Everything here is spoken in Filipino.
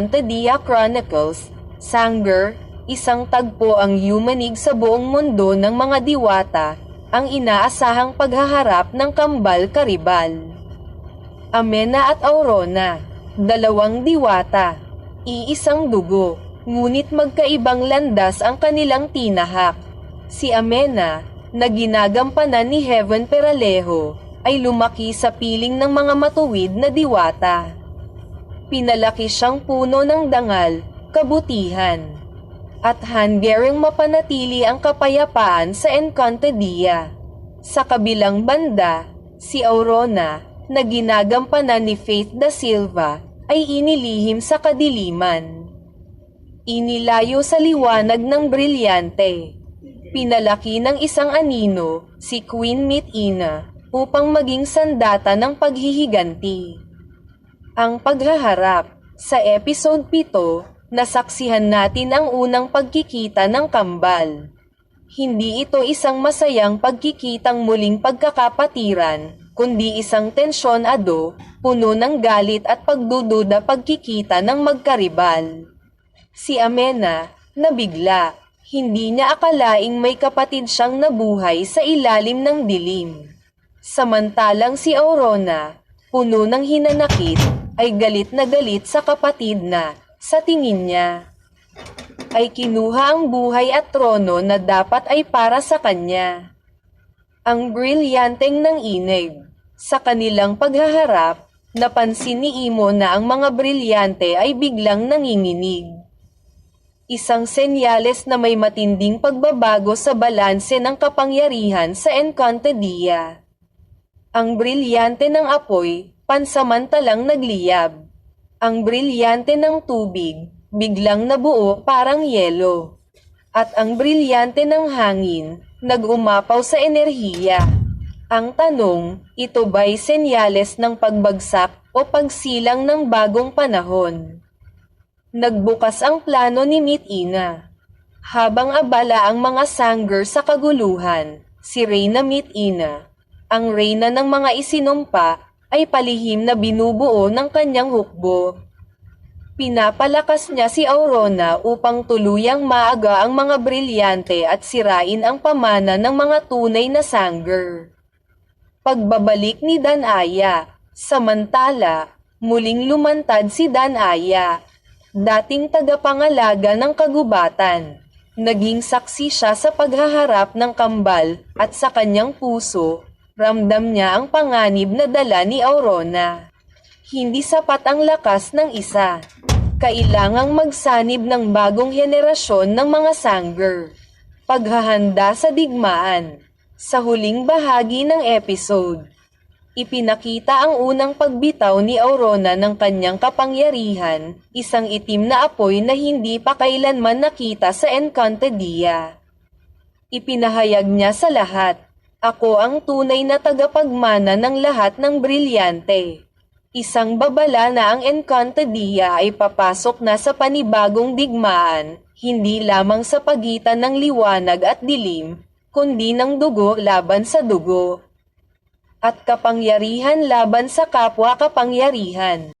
Encantadia Chronicles, Sanger, isang tagpo ang yumanig sa buong mundo ng mga diwata, ang inaasahang paghaharap ng kambal karibal. Amena at Aurona, dalawang diwata, iisang dugo, ngunit magkaibang landas ang kanilang tinahak. Si Amena, na ginagampanan ni Heaven Peralejo, ay lumaki sa piling ng mga matuwid na diwata. Pinalaki siyang puno ng dangal, kabutihan, at handyaring mapanatili ang kapayapaan sa Encantadia. Sa kabilang banda, si Aurona, na ginagampanan ni Faith da Silva, ay inilihim sa kadiliman. Inilayo sa liwanag ng brilyante. Pinalaki ng isang anino, si Queen Mitina, upang maging sandata ng paghihiganti. Ang paghaharap, sa episode 7, nasaksihan natin ang unang pagkikita ng kambal. Hindi ito isang masayang pagkikitang muling pagkakapatiran, kundi isang tensyon-ado, puno ng galit at pagdududa pagkikita ng magkaribal. Si Amena, nabigla, hindi niya akalaing may kapatid siyang nabuhay sa ilalim ng dilim. Samantalang si Aurona, puno ng hinanakit, ay galit na galit sa kapatid na, sa tingin niya, ay kinuha ang buhay at trono na dapat ay para sa kanya. Ang brilyanteng ng inig, sa kanilang paghaharap, napansin ni Imo na ang mga brilyante ay biglang nanginginig. Isang senyales na may matinding pagbabago sa balanse ng kapangyarihan sa Encantadia. Ang brilyante ng apoy, pansamantalang nagliyab. Ang brilyante ng tubig, biglang nabuo parang yelo. At ang brilyante ng hangin, nag-umapaw sa enerhiya. Ang tanong, ito ba'y senyales ng pagbagsak o pagsilang ng bagong panahon? Nagbukas ang plano ni Mitina. Habang abala ang mga sanger sa kaguluhan, si Reyna Mitina, ang reyna ng mga isinumpa, ay palihim na binubuo ng kanyang hukbo. Pinapalakas niya si Aurona upang tuluyang maaga ang mga brilyante at sirain ang pamana ng mga tunay na sanger. Pagbabalik ni Danaya, samantala, muling lumantad si Danaya, dating tagapangalaga ng kagubatan. Naging saksi siya sa paghaharap ng kambal at sa kanyang puso, ramdam niya ang panganib na dala ni Aurona. Hindi sapat ang lakas ng isa. Kailangang magsanib ng bagong henerasyon ng mga sanger. Paghahanda sa digmaan. Sa huling bahagi ng episode, ipinakita ang unang pagbitaw ni Aurona ng kanyang kapangyarihan, isang itim na apoy na hindi pa kailanman nakita sa Encantadia. Ipinahayag niya sa lahat, ako ang tunay na tagapagmana ng lahat ng brilyante. Isang babala na ang Encantadia ay papasok na sa panibagong digmaan, hindi lamang sa pagitan ng liwanag at dilim, kundi ng dugo laban sa dugo. At kapangyarihan laban sa kapwa kapangyarihan.